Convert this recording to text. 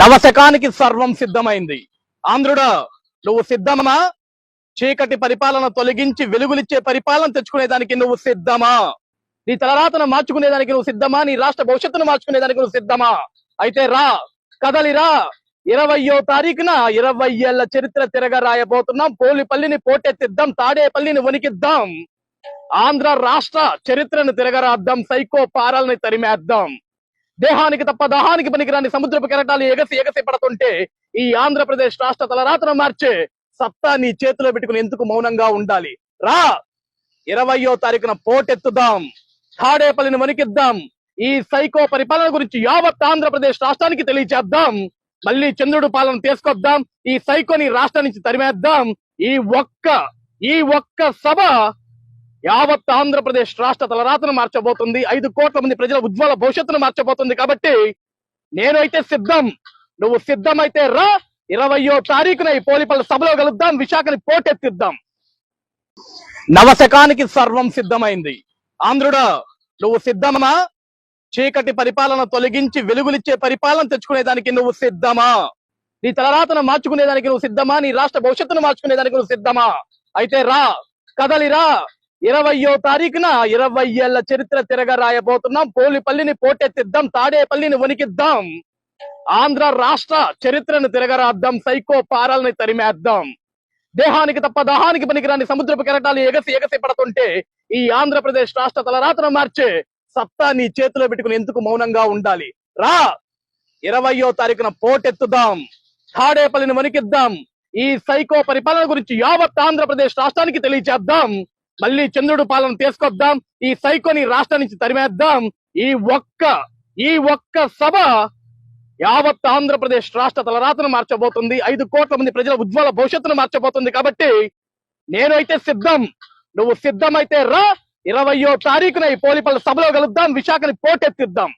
నవశకానికి సర్వం సిద్ధమైంది. ఆంధ్రుడా నువ్వు సిద్ధమా? చీకటి పరిపాలన తొలగించి వెలుగులిచ్చే పరిపాలన తెచ్చుకునేదానికి నువ్వు సిద్ధమా? నీ తలరాతను మార్చుకునేదానికి నువ్వు సిద్ధమా? నీ రాష్ట్ర భవిష్యత్తును మార్చుకునేదానికి నువ్వు సిద్ధమా? అయితే రా కదలిరా ఇరవయో తారీఖున ఇరవై ఏళ్ళ చరిత్ర తిరగ రాయబోతున్నాం పోలిపల్లిని పోటెత్తిద్దాం తాడేపల్లిని వణికిద్దాం. ఆంధ్ర రాష్ట్ర చరిత్రను తిరగరాద్దాం సైకో పారాలని తరిమేద్దాం. దేహానికి తప్ప దాహానికి పనికిరాని సముద్రపు కెరటాలు ఎగసి ఎగసి పడుతుంటే ఈ ఆంధ్రప్రదేశ్ రాష్ట్ర తలరాతను మార్చే సత్తా నీ చేతిలో పెట్టుకుని ఎందుకు మౌనంగా ఉండాలి? రా! ఇరవయో తారీఖున పోటెత్తుదాం. తాడేపల్లిని వణికిద్దాం. ఈ సైకో పరిపాలన గురించి యావత్ ఆంధ్రప్రదేశ్ రాష్ట్రానికి తెలియచేద్దాం. మళ్ళీ చంద్రుడు పాలన తీసుకొద్దాం. ఈ సైకోని రాష్ట్రం నుంచి తరిమేద్దాం. ఈ ఒక్క ఈ ఒక్క సభ యావత్ ఆంధ్రప్రదేశ్ రాష్ట్ర తలరాతను మార్చబోతుంది. ఐదు కోట్ల మంది ప్రజల ఉజ్వల భవిష్యత్తును మార్చబోతుంది కాబట్టి నేను అయితే సిద్ధం. నువ్వు సిద్ధమైతే రా. ఇరవయో తారీఖున ఈ పోలిపల్లి సభలో కలుద్దాం. విశాఖని పోటెత్తిద్దాం. నవశకానికి సర్వం సిద్ధమైంది. ఆంధ్రుడా నువ్వు సిద్ధమా? చీకటి పరిపాలన తొలగించి వెలుగులిచ్చే పరిపాలన తెచ్చుకునేదానికి నువ్వు సిద్ధమా? నీ తలరాతను మార్చుకునేదానికి నువ్వు సిద్ధమా? నీ రాష్ట్ర భవిష్యత్తును మార్చుకునేదానికి నువ్వు సిద్ధమా? అయితే రా. కదలిరా. ఇరవయో తారీఖున ఇరవై ఏళ్ళ చరిత్ర తిరగరాయబోతున్నాం. పోలిపల్లిని పోటెత్తిద్దాం తాడేపల్లిని వణికిద్దాం. ఆంధ్ర రాష్ట్ర చరిత్రను తిరగరాద్దాం సైకో పారాలని తరిమేద్దాం. దేహానికి తప్ప దహానికి పనికిరాని సముద్రపు కెరటాలు ఎగసి ఎగసి పడుతుంటే ఈ ఆంధ్రప్రదేశ్ రాష్ట్ర తలరాతను మార్చే సత్తా నీ చేతిలో పెట్టుకుని ఎందుకు మౌనంగా ఉండాలి? రా! ఇరవయో తారీఖున పోటెత్తుదాం తాడేపల్లిని వణికిద్దాం ఈ సైకో పరిపాలన గురించి యావత్ ఆంధ్రప్రదేశ్ రాష్ట్రానికి తెలియచేద్దాం. మళ్ళీ చంద్రుడు పాలన తీసుకొద్దాం ఈ సైకోని రాష్ట్రం నుంచి తరిమేద్దాం. ఈ ఒక్క ఈ ఒక్క సభ యావత్ ఆంధ్రప్రదేశ్ రాష్ట్ర తలరాతను మార్చబోతుంది. ఐదు కోట్ల మంది ప్రజల ఉజ్వల భవిష్యత్తును మార్చబోతుంది కాబట్టి నేనైతే సిద్ధం. నువ్వు సిద్ధమైతే రా. ఇరవయో తారీఖున ఈ పోలిపల్లి సభలో కలుద్దాం. విశాఖని పోటెత్తిద్దాం.